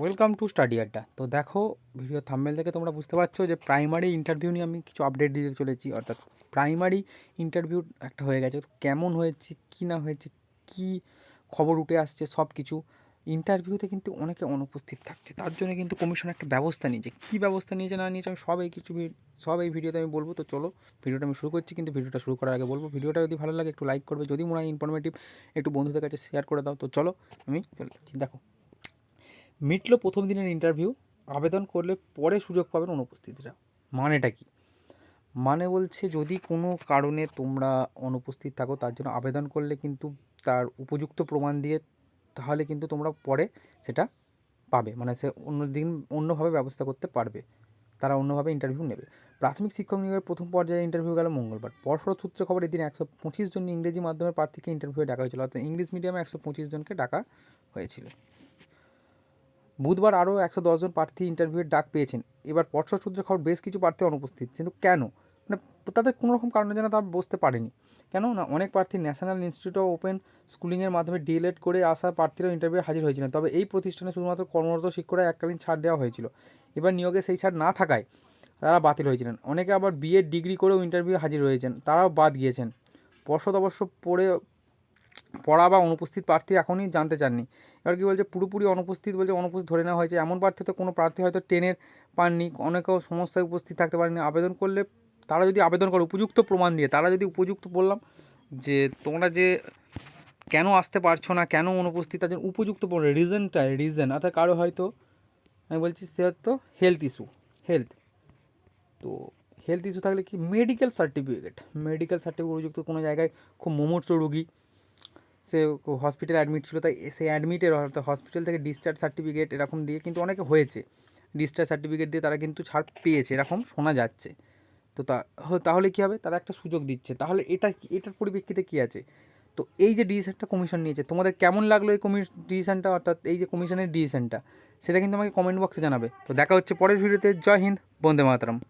Welcome to study আড্ডা তো দেখো ভিডিও থাম্বেল থেকে তোমরা বুঝতে পারছ যে প্রাইমারি ইন্টারভিউ নিয়ে আমি কিছু আপডেট দিতে চলেছি, অর্থাৎ প্রাইমারি ইন্টারভিউ একটা হয়ে গেছে। তো কেমন হয়েছে, কী না হয়েছে, কী খবর উঠে আসছে সব কিছু ইন্টারভিউতে কিন্তু অনেকে অনুপস্থিত থাকছে। তার জন্য কিন্তু কমিশন একটা ব্যবস্থা নিয়েছে। কী ব্যবস্থা নিয়েছে না নিয়েছে আমি সব এই কিছু সব এই ভিডিওতে আমি বলব। তো চলো ভিডিওটা আমি শুরু করছি, কিন্তু ভিডিওটা শুরু করার আগে বলব। ভিডিওটা যদি ভালো লাগে একটু লাইক করবে, যদি মনে হয় ইনফরমেটিভ একটু বন্ধুদের কাছে শেয়ার করে দাও। তো চলো, আমি চলে যাচ্ছি। দেখো মিটলো প্রথম দিনের ইন্টারভিউ আবেদন করলে পরে সুযোগ পাবেন অনুপস্থিতরা। মানেটা কি? মানে বলছে যদি কোনো কারণে তোমরা অনুপস্থিত থাকো, তার জন্য আবেদন করলে কিন্তু তার উপযুক্ত প্রমাণ দিয়ে তাহলে কিন্তু তোমরা পরে সেটা পাবে। মানে সে অন্য দিন অন্যভাবে ব্যবস্থা করতে পারবে। তারা অন্যভাবে ইন্টারভিউ নেবে। প্রাথমিক শিক্ষক নিয়োগের প্রথম পর্যায়ে ইন্টারভিউ গেল মঙ্গলবার। পরশর সূত্রে খবর এদিন একশো পঁচিশ জন ইংরেজি মাধ্যমের প্রার্থীকে ইন্টারভিউ ডাকা হয়েছিল। অর্থাৎ ইংলিশ মিডিয়ামে একশো পঁচিশ জনকে ডাকা হয়েছিল। বুধবার আরও একশো দশজন প্রার্থী ইন্টারভিউয়ের ডাক পেয়েছেন। এবার পর্ষদ সূত্রে খবর বেশ কিছু প্রার্থী অনুপস্থিত। কিন্তু কেন? মানে তাদের কোনো রকম কারণে যেন তারা বসতে পারেনি। কেন না, অনেক প্রার্থী ন্যাশনাল ইনস্টিটিউট অফ ওপেন স্কুলিংয়ের মাধ্যমে ডিএলএড করে আসা প্রার্থীরাও ইন্টারভিউ হাজির হয়েছিলেন। তবে এই প্রতিষ্ঠানে শুধুমাত্র কর্মরত শিক্ষকরা এককালীন ছাড় দেওয়া হয়েছিল। এবার নিয়োগে সেই ছাড় না থাকায় তারা বাতিল হয়েছিলেন। অনেকে আবার বিএড ডিগ্রি করেও ইন্টারভিউ হাজির হয়েছেন। তারাও বাদ গিয়েছেন। পর্ষদ অবশ্য পড়ে পড়া বা অনুপস্থিত প্রার্থী এখনই জানতে চাননি। এবার কি বলছে, পুরোপুরি অনুপস্থিত বলছে, অনুপস্থিত ধরে নেওয়া হয়েছে। এমন প্রার্থী তো কোনো প্রার্থী হয়তো টেনের পাননি, অনেকেও সমস্যায় উপস্থিত থাকতে পারেনি। আবেদন করলে তারা যদি আবেদন করে, উপযুক্ত প্রমাণ দিয়ে, তারা যদি উপযুক্ত বললাম যে তোমরা যে কেন আসতে পারছ না, কেন অনুপস্থিত, তার জন্য উপযুক্ত রিজনটা রিজন অর্থাৎ কারও হয়তো, আমি বলছি সে হয়তো হেলথ ইস্যু হেলথ তো হেলথ ইস্যু থাকলে কি মেডিকেল সার্টিফিকেট মেডিকেল সার্টিফিকেট উপযুক্ত কোনো জায়গায় খুব মুমূর্ষ রোগী সে হসপিটালে অ্যাডমিট ছিল, তাই সে অ্যাডমিটের হসপিটাল থেকে ডিসচার্জ সার্টিফিকেট এরকম দিয়ে কিন্তু অনেকে হয়েছে। ডিসচার্জ সার্টিফিকেট দিয়ে তারা কিন্তু ছাড় পেয়েছে, এরকম শোনা যাচ্ছে। তো তা হ- তাহলে কী হবে? তারা একটা সুযোগ দিচ্ছে। তাহলে এটা এটার পরিপ্রেক্ষিতে কী আছে? তো এই যে ডিসিশনটা কমিশন নিয়েছে, তোমাদের কেমন লাগল এই কমি ডিসিশনটা? অর্থাৎ এই যে কমিশনের ডিসিশনটা, সেটা কিন্তু আমাকে কমেন্ট বক্সে জানাবে। তো দেখা হচ্ছে পরের ভিডিওতে জয় হিন্দ, বন্দে মাতরম।